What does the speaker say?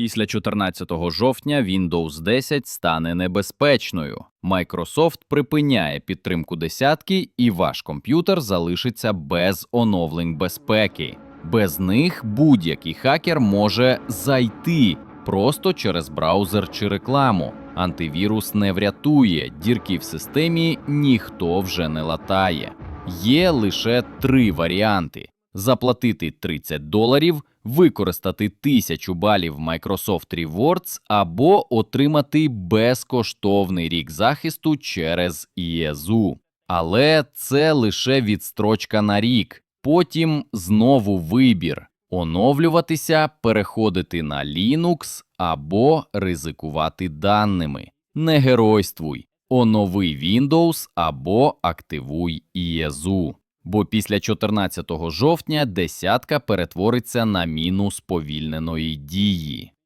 Після 14 жовтня Windows 10 стане небезпечною. Microsoft припиняє підтримку десятки, і ваш комп'ютер залишиться без оновлень безпеки. Без них будь-який хакер може зайти просто через браузер чи рекламу. Антивірус не врятує, дірки в системі ніхто вже не латає. Є лише три варіанти: заплатити 30 доларів, використати тисячу балів Microsoft Rewards або отримати безкоштовний рік захисту через ІЕЗУ. Але це лише відстрочка на рік. Потім знову вибір: оновлюватися, переходити на Linux або ризикувати даними. Не геройствуй, онови Windows або активуй ІЕЗУ. Бо після 14 жовтня десятка перетвориться на міну сповільненої дії.